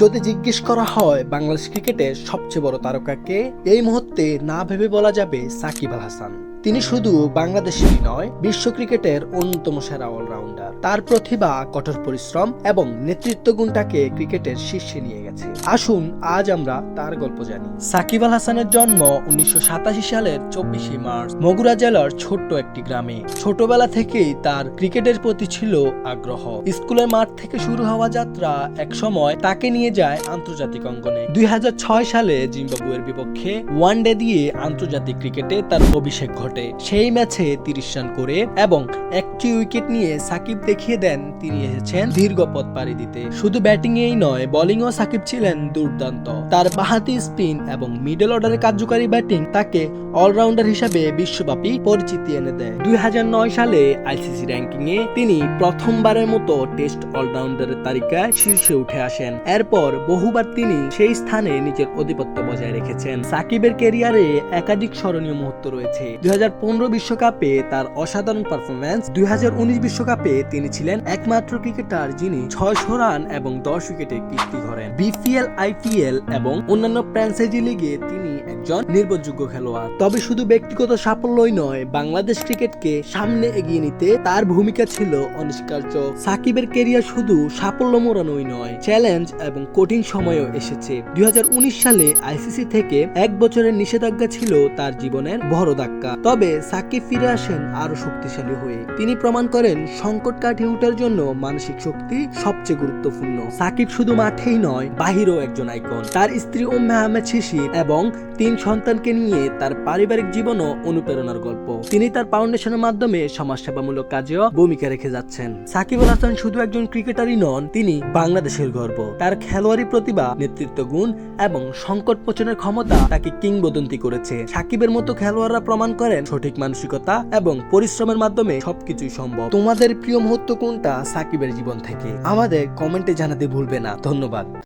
যদি জিজ্ঞেস করা হয় বাংলাদেশ ক্রিকেটের সবচেয়ে বড় তারকাকে, এই মুহূর্তে না ভেবে বলা যাবে সাকিব আল হাসান। তিনি শুধু বাংলাদেশেরই নয়, বিশ্ব ক্রিকেটের অন্যতম সেরা অলরাউন্ডার। তার প্রতিভা, কঠোর পরিশ্রম এবং নেতৃত্ব গুণটাকে ক্রিকেটের শীর্ষে নিয়ে গেছে। আসুন আজ আমরা তার গল্প জানি। সাকিব আল হাসানের জন্ম উনিশশো সাতাশি সালের চব্বিশে মার্চ মগুরা জেলার ছোট্ট একটি গ্রামে। ছোটবেলা থেকেই তার ক্রিকেটের প্রতি ছিল আগ্রহ। স্কুলের মাঠ থেকে শুরু হওয়া যাত্রা এক সময় তাকে নিয়ে যায় আন্তর্জাতিক অঙ্গনে। দুই হাজার ছয় সালে জিম্বাবুয়ের বিপক্ষে ওয়ানডে দিয়ে আন্তর্জাতিক ক্রিকেটে তার অভিষেক ঘটে। সেই ম্যাচে তিরিশ রান করে এবং একটি উইকেট নিয়ে সাকিব দেখিয়ে দেন তিনি এসেছেন দীর্ঘ পথ পাড়ি দিতে। শুধু ব্যাটিং এই নয় বোলিংও সাকিব ছিলেন দুর্দান্ত। তার বাহাতি স্পিন এবং মিডল অর্ডারের কার্যকারী ব্যাটিং তাকে অলরাউন্ডার হিসাবে বিশ্বব্যাপী পরিচিতি এনে দেয়। দুই হাজার নয় সালে আইসিসি র্যাঙ্কিং এ তিনি প্রথমবারের মতো টেস্ট অলরাউন্ডারের তালিকায় শীর্ষে উঠে আসেন। এরপর বহুবার তিনি সেই স্থানে নিজের আধিপত্য বজায় রেখেছেন। সাকিবের ক্যারিয়ারে একাধিক স্মরণীয় মুহূর্ত রয়েছে। দুই বিশ্বকাপে তার অসাধারণ পারফরম্যান্স দুই বিশ্বকাপে তিনি ছিলেন একমাত্র ক্রিকেটার যিনি ছয়শো রান এবং দশ উইকেটে কীর্তি করেন বিপিএল আইপিএল এবং অন্যান্য ফ্র্যাঞ্চাইজি লিগে তিনি একজন নির্ভরযোগ্য খেলোয়াড়। তবে শুধু ব্যক্তিগত সাফল্যই নয়, বাংলাদেশ ক্রিকেটকে সামনে এগিয়ে নিতে তার ভূমিকা ছিল অনস্বীকার্য। সাকিবের কেরিয়ার শুধু সাফল্য মোড়ানোই নয়, চ্যালেঞ্জ এবং কঠিন সময়ও এসেছে। দুই সালে আইসিসি থেকে এক বছরের নিষেধাজ্ঞা ছিল তার জীবনের বড় ধাক্কা। তবে সাকিব ফিরে আসেন আরও শক্তিশালী হয়ে। তিনি প্রমাণ করেন, সংকট কাটিয়ে ওঠার জন্য মানসিক শক্তি সবচেয়ে গুরুত্বপূর্ণ। সাকিব শুধু মাঠেই নয়, বাহিরেও একজন আইকন। তার স্ত্রী উম্মে আহমেদ শিশির এবং তিন সন্তানকে নিয়ে তার পারিবারিক জীবনও অনুপ্রেরণার গল্প। তিনি তার ফাউন্ডেশনের মাধ্যমে সমাজসেবামূলক কাজেও ভূমিকা রেখে যাচ্ছেন। সাকিব আল হাসান শুধু একজন ক্রিকেটারই নন, তিনি বাংলাদেশের গর্ব। তার খেলোয়াড়ি প্রতিভা, নেতৃত্ব গুণ এবং সংকট মোচনের ক্ষমতা তাকে কিংবদন্তি করেছে। সাকিবের মতো খেলোয়াড়রা প্রমাণ করেন সঠিক মানসিকতা এবং পরিশ্রমের মাধ্যমে সবকিছুই সম্ভব। তোমাদের প্রিয় মুহূর্ত কোনটা সাকিবের জীবন থেকে? আমাদের কমেন্টে জানাতে ভুলবে না। ধন্যবাদ।